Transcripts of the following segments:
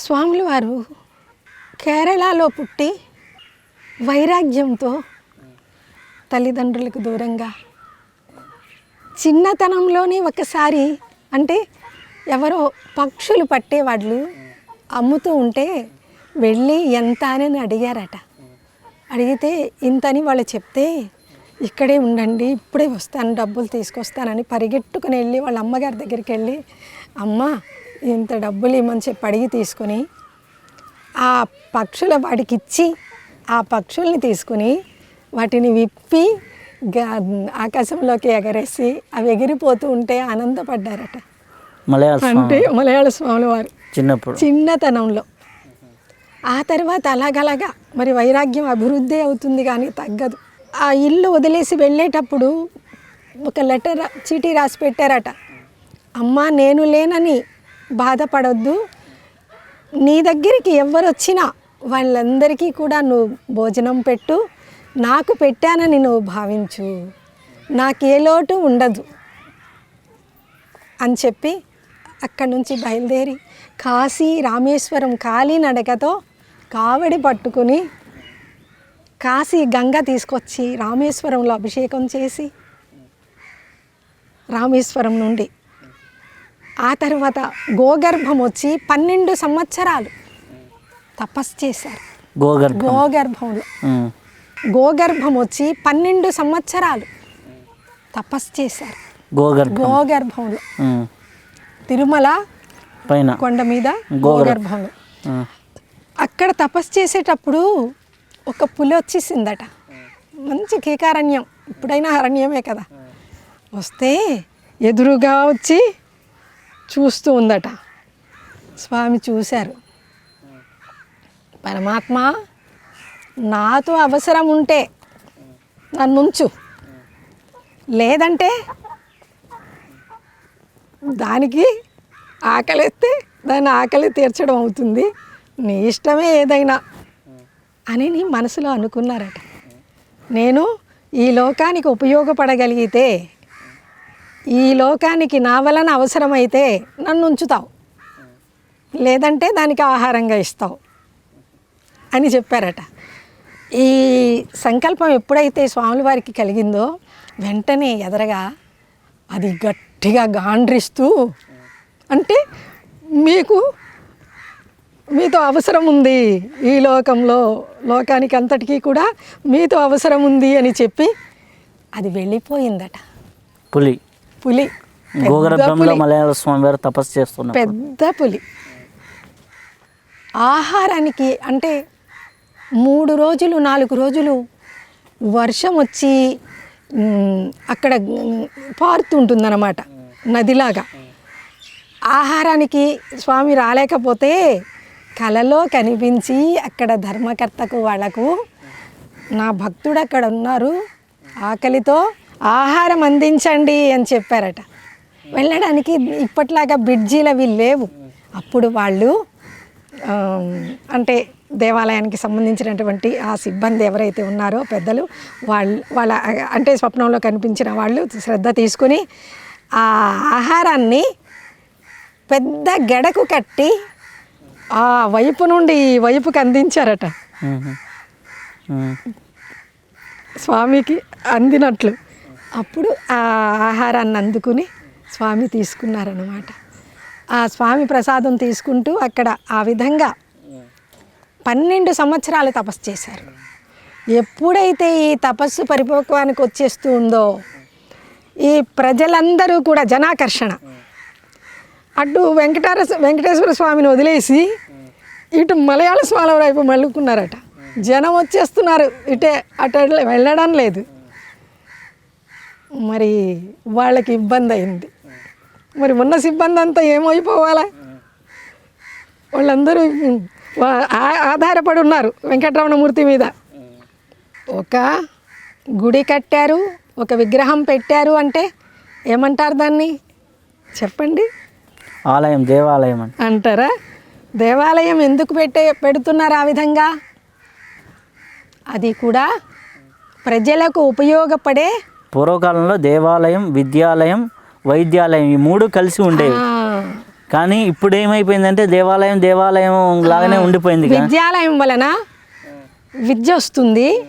స్వాములు వారు కేరళలో పుట్టి వైరాగ్యంతో తల్లిదండ్రులకు దూరంగా చిన్నతనంలోనే ఒకసారి అంటే ఎవరో పక్షులు పట్టేవాళ్ళు అమ్ముతూ ఉంటే వెళ్ళి ఎంత అని అడిగారట. అడిగితే ఇంతని వాళ్ళు చెప్తే ఇక్కడే ఉండండి ఇప్పుడే వస్తాను డబ్బులు తీసుకొస్తానని పరిగెట్టుకుని వెళ్ళి వాళ్ళ అమ్మగారి దగ్గరికి వెళ్ళి అమ్మ ఇంత డబ్బులు ఇమ్మని చెప్పి అడిగి తీసుకొని ఆ పక్షుల వాడికి ఇచ్చి ఆ పక్షుల్ని తీసుకుని వాటిని విప్పి ఆకాశంలోకి ఎగరేసి అవి ఎగిరిపోతూ ఉంటే ఆనందపడ్డారట. అంటే మలయాళ స్వాముల వారు. చిన్నప్పుడు. చిన్నతనంలో. ఆ తర్వాత అలాగలాగా మరి వైరాగ్యం అభివృద్ధి అవుతుంది కానీ తగ్గదు. ఆ ఇల్లు వదిలేసి వెళ్ళేటప్పుడు ఒక లెటర్ చీటీ రాసి పెట్టారట. అమ్మా నేను లేనని బాధపడొద్దు. నీ దగ్గరికి ఎవరు వచ్చినా వాళ్ళందరికీ కూడా నువ్వు భోజనం పెట్టు. నాకు పెట్టానని నువ్వు భావించు. నాకే లోటు ఉండదు. అని చెప్పి అక్కడి నుంచి బయలుదేరి కాశీ రామేశ్వరం కాలినడకతో కావడి పట్టుకుని కాశీ గంగ తీసుకొచ్చి రామేశ్వరంలో అభిషేకం చేసి రామేశ్వరం నుండి ఆ తర్వాత గోగర్భం వచ్చి పన్నెండు సంవత్సరాలు తపస్సు చేశారు. గోగర్భం. గోగర్భంలో. గోగర్భం వచ్చి పన్నెండు సంవత్సరాలు తపస్సు చేశారు. గోగర్భం. గోగర్భంలో. తిరుమల పైన. కొండ మీద గోగర్భం. గోగర్భంలో. అక్కడ తపస్సు చేసేటప్పుడు ఒక పులి వచ్చేసిందట. మంచి కేకారణ్యం. ఇప్పుడైనా అరణ్యమే కదా. వస్తే ఎదురుగా వచ్చి చూస్తూ ఉందట. స్వామి చూశారు. పరమాత్మ నాతో అవసరం ఉంటే నన్నుంచు లేదంటే దానికి ఆకలిస్తే దాని ఆకలి తీర్చడం అవుతుంది. నీ ఇష్టమే ఏదైనా అని నీ మనసులో అనుకున్నారట. నేను ఈ లోకానికి ఉపయోగపడగలిగితే ఈ లోకానికి నా వలన అవసరమైతే నన్ను ఉంచుతావు. లేదంటే దానికి ఆహారంగా ఇస్తావు అని చెప్పారట. ఈ సంకల్పం ఎప్పుడైతే స్వాముల వారికి కలిగిందో వెంటనే ఎదరగా అది గట్టిగా గాండ్రిస్తూ అంటే మీకు మీతో అవసరం ఉంది ఈ లోకంలో లోకానికి అంతటికీ కూడా మీతో అవసరం ఉంది అని చెప్పి అది వెళ్ళిపోయిందట. పులి. పులి. గోగర్భంలో పులి. మలయాళ స్వామి వారు తపస్సు చేస్తున్నారు పెద్ద పులి. ఆహారానికి అంటే మూడు రోజులు నాలుగు రోజులు వర్షం వచ్చి అక్కడ పారుతుంటుందన్నమాట నదిలాగా. ఆహారానికి స్వామి రాలేకపోతే కలలో కనిపించి అక్కడ ధర్మకర్తకు వాళ్ళకు నా భక్తుడు అక్కడ ఉన్నారు. ఆకలితో ఆహారం అందించండి అని చెప్పారట. వెళ్ళడానికి ఇప్పట్లాగా బ్రిడ్జీలు అవి లేవు. అప్పుడు వాళ్ళు అంటే దేవాలయానికి సంబంధించినటువంటి ఆ సిబ్బంది ఎవరైతే ఉన్నారో పెద్దలు వాళ్ళు వాళ్ళ అంటే స్వప్నంలో కనిపించిన వాళ్ళు శ్రద్ధ తీసుకుని ఆ ఆహారాన్ని పెద్ద గడకు కట్టి ఆ వైపు నుండి ఈ వైపుకి అందించారట. స్వామికి అందినట్లు. అప్పుడు ఆ ఆహారాన్ని అందుకుని స్వామి తీసుకున్నారనమాట ఆ స్వామి ప్రసాదం తీసుకుంటూ అక్కడ ఆ విధంగా పన్నెండు సంవత్సరాలు తపస్సు చేశారు. ఎప్పుడైతే ఈ తపస్సు పరిపక్వానికి వచ్చేస్తూ ఉందో ఈ ప్రజలందరూ కూడా జనాకర్షణ. అటు వెంకటార వెంకటేశ్వర స్వామిని వదిలేసి ఇటు మలయాళ స్వామి వైపు మళ్ళుకున్నారట. జనం వచ్చేస్తున్నారు. ఇటే అటు వెళ్ళడం లేదు. మరి వాళ్ళకి ఇబ్బంది అయింది. మరి ఉన్న సిబ్బంది అంతా ఏమైపోవాలా? వాళ్ళందరూ ఆధారపడి ఉన్నారు వెంకటరమణమూర్తి మీద. ఒక గుడి కట్టారు ఒక విగ్రహం పెట్టారు అంటే ఏమంటారు దాన్ని? చెప్పండి. ఆలయం దేవాలయం అంటారా? దేవాలయం ఎందుకు పెట్టే పెడుతున్నారు ఆ విధంగా? అది కూడా ప్రజలకు ఉపయోగపడే పూర్వకాలంలో దేవాలయం విద్యాలయం వైద్యాలయం ఈ మూడు కలిసి ఉండేవి. కానీ ఇప్పుడు ఏమైపోయిందంటే దేవాలయం దేవాలయం లాగానే ఉండిపోయింది. విద్యాలయం వలన విద్య వస్తుంది.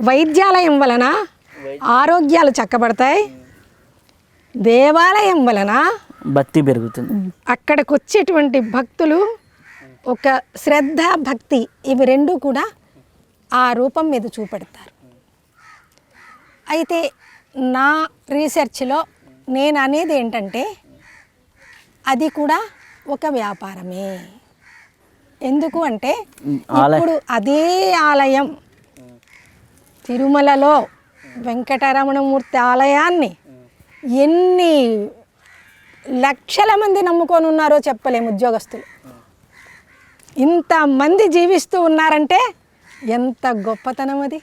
వైద్యాలయం వలన ఆరోగ్యాలు చక్కబడతాయి. దేవాలయం వలన భక్తి పెరుగుతుంది. అక్కడికి వచ్చేటువంటి భక్తులు ఒక శ్రద్ధ భక్తి ఇవి రెండు కూడా ఆ రూపం మీద చూపెడతారు. అయితే నా రీసెర్చ్లో నేను అనేది ఏంటంటే అది కూడా ఒక వ్యాపారమే. ఎందుకు అంటే ఇప్పుడు అదే ఆలయం తిరుమలలో వెంకటరమణమూర్తి ఆలయాన్ని ఎన్ని లక్షల మంది నమ్ముకొని ఉన్నారో చెప్పలేము ఉద్యోగస్తులు. ఇంతమంది జీవిస్తూ ఉన్నారంటే ఎంత గొప్పతనం అది.